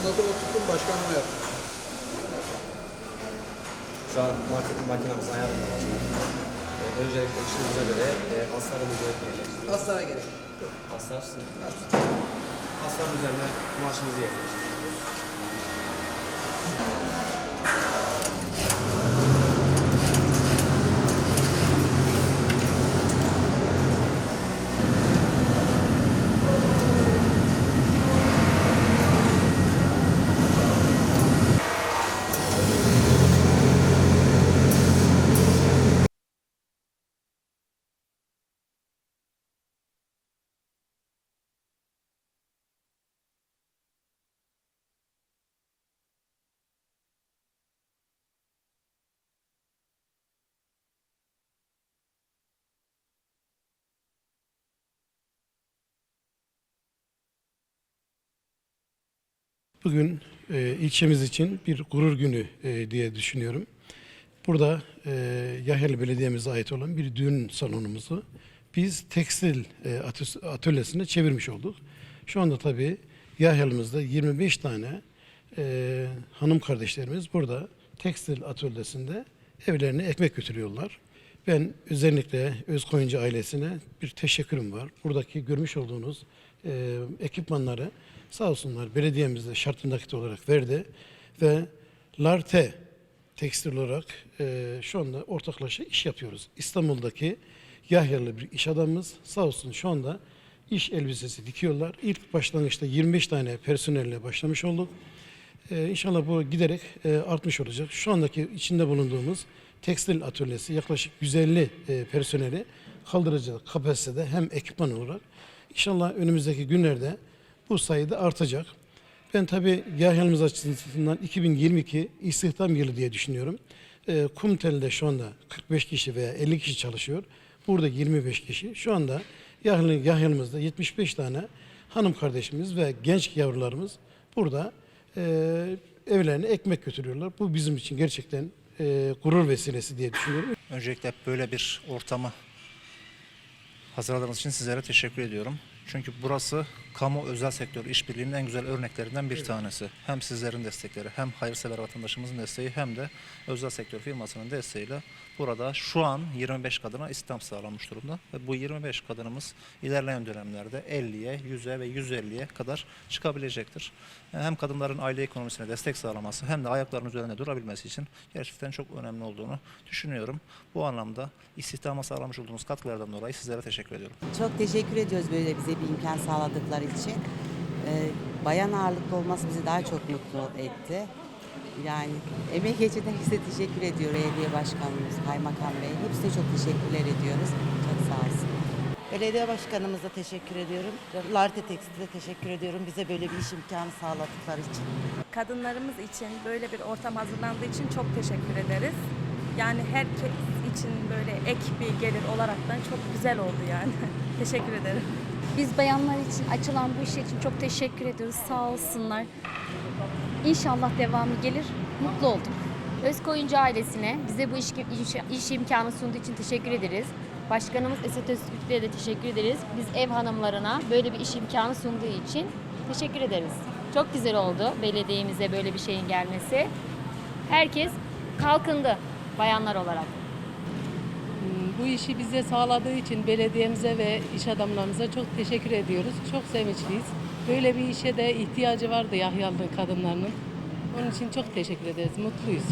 Ondan sonra tuttum başkanlığı yaptım. Şu an marketing makinamız ayarında başkanım. Ee, öncelikle işimize göre e, aslarımızı yapacağız. Hastane gerek. Aslar, asların üzerine kumaşımızı yapacağız. Bugün e, ilçemiz için bir gurur günü e, diye düşünüyorum. Burada e, Yahya'lı Belediye'mize ait olan bir düğün salonumuzu biz tekstil e, atö- atölyesine çevirmiş olduk. Şu anda tabii Yahya'lımızda 25 tane e, hanım kardeşlerimiz burada tekstil atölyesinde evlerine ekmek götürüyorlar. Ben özellikle Özkoyuncu ailesine bir teşekkürüm var. Buradaki görmüş olduğunuz e, ekipmanları sağ olsunlar belediyemiz de şartlı nakit olarak verdi ve Larte tekstil olarak e, şu anda ortaklaşa iş yapıyoruz. İstanbul'daki Yahyalı bir iş adamımız sağ olsun şu anda iş elbisesi dikiyorlar. İlk başlangıçta 25 tane personelle başlamış olduk. Ee, inşallah bu giderek e, artmış olacak. Şu andaki içinde bulunduğumuz tekstil atölyesi yaklaşık 150 e, personeli kaldıracak kapasitede hem ekipman olarak. İnşallah önümüzdeki günlerde bu sayıda artacak. Ben tabii Yahya'mız açısından 2022 istihdam yılı diye düşünüyorum. E, Kumtel'de şu anda 45 kişi veya 50 kişi çalışıyor. Burada 25 kişi. Şu anda Yahya- Yahya'mızda 75 tane hanım kardeşimiz ve genç yavrularımız burada e, evlerine ekmek götürüyorlar. Bu bizim için gerçekten e, gurur vesilesi diye düşünüyorum. Öncelikle böyle bir ortamı hazırladığınız için sizlere teşekkür ediyorum. Çünkü burası kamu özel sektör işbirliğinin en güzel örneklerinden bir tanesi. Hem sizlerin destekleri, hem hayırsever vatandaşımızın desteği, hem de özel sektör firmasının desteğiyle burada şu an 25 kadına istihdam sağlanmış durumda. Ve bu 25 kadınımız ilerleyen dönemlerde 50'ye, 100'e ve 150'ye kadar çıkabilecektir. Yani hem kadınların aile ekonomisine destek sağlaması hem de ayaklarının üzerinde durabilmesi için gerçekten çok önemli olduğunu düşünüyorum. Bu anlamda istihdama sağlamış olduğunuz katkılardan dolayı sizlere teşekkür ediyorum. Çok teşekkür ediyoruz böyle bize bir imkan sağladıkları için. Ee, bayan ağırlıklı olması bizi daha çok mutlu etti. Yani emek geçen herkese teşekkür ediyor. Belediye Başkanımız, Kaymakam Bey. Hepsine çok teşekkürler ediyoruz. Çok sağ olsun. Belediye başkanımıza teşekkür ediyorum. Larte Tekstil'e teşekkür ediyorum. Bize böyle bir iş imkanı sağladıkları için. kadınlarımız için böyle bir ortam hazırlandığı için çok teşekkür ederiz. Yani herkes için böyle ek bir gelir olaraktan çok güzel oldu yani. teşekkür ederim. Biz bayanlar için açılan bu iş için çok teşekkür ediyoruz. Sağ olsunlar. İnşallah devamı gelir. Mutlu oldum. Özkoyuncu ailesine bize bu iş, iş, iş imkanı sunduğu için teşekkür ederiz. Başkanımız Esat Öztürk'e de teşekkür ederiz. Biz ev hanımlarına böyle bir iş imkanı sunduğu için teşekkür ederiz. Çok güzel oldu belediyemize böyle bir şeyin gelmesi. Herkes kalkındı bayanlar olarak. Bu işi bize sağladığı için belediyemize ve iş adamlarımıza çok teşekkür ediyoruz. Çok sevinçliyiz. Böyle bir işe de ihtiyacı vardı Yahyalı kadınlarının. Onun için çok teşekkür ederiz. Mutluyuz.